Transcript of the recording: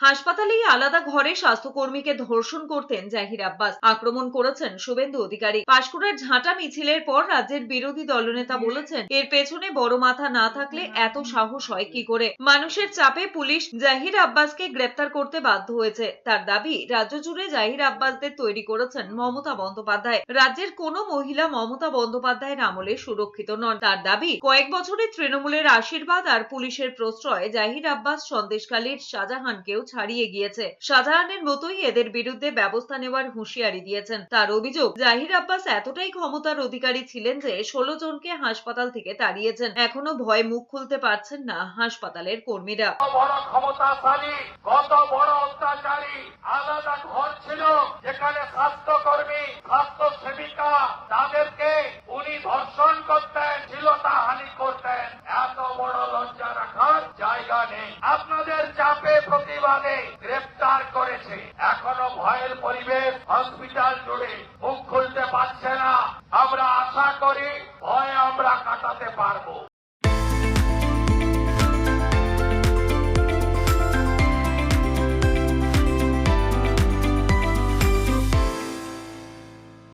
হাসপাতালেই আলাদা ঘরে স্বাস্থ্যকর্মীকে ধর্ষণ করতেন জাহির আব্বাস। আক্রমণ করেছেন শুভেন্দু অধিকারী। পাশকুড়ার ঝাঁটা মিছিলের পর রাজ্যের বিরোধী দলনেতা বলেছেন, এর পেছনে বড় মাথা না থাকলে এত সাহস হয় কি করে? মানুষের চাপে পুলিশ জাহির আব্বাসকে গ্রেপ্তার করতে বাধ্য হয়েছে। তার দাবি, রাজ্য জুড়ে জাহির আব্বাসদের তৈরি করেছেন মমতা বন্দ্যোপাধ্যায়। রাজ্যের কোনো মহিলা মমতা বন্দ্যোপাধ্যায়ের আমলে সুরক্ষিত নন। তার দাবি, কয়েক বছরে তৃণমূলের আশীর্বাদ আর পুলিশের প্রশ্রয় জাহির আব্বাস সন্দেশকালীর শাহজাহানকেও ছাড়িয়ে গিয়েছে। শাহজাহানের মতোই এদের বিরুদ্ধে ব্যবস্থা নেওয়ার হুঁশিয়ারি দিয়েছেন। তার অভিযোগ, জাহির আব্বাস এতটাই ক্ষমতার অধিকারী ছিলেন যে ষোলো জনকে হাসপাতাল থেকে তাড়িয়েছেন। এখনও ভয়ে মুখ খুলতে পারছেন না হাসপাতালের কর্মীরা। স্বাস্থ্য সেবিকা তাদেরকে জায়গা আপনাদের চাপে প্রতিবাদে গ্রেফতার করেছে। এখনও ভয়ের পরিবেশ, হসপিটাল জুড়ে মুখ খুলতে পারছে না। আমরা আশা করি, ভয় আমরা কাটাতে পারব।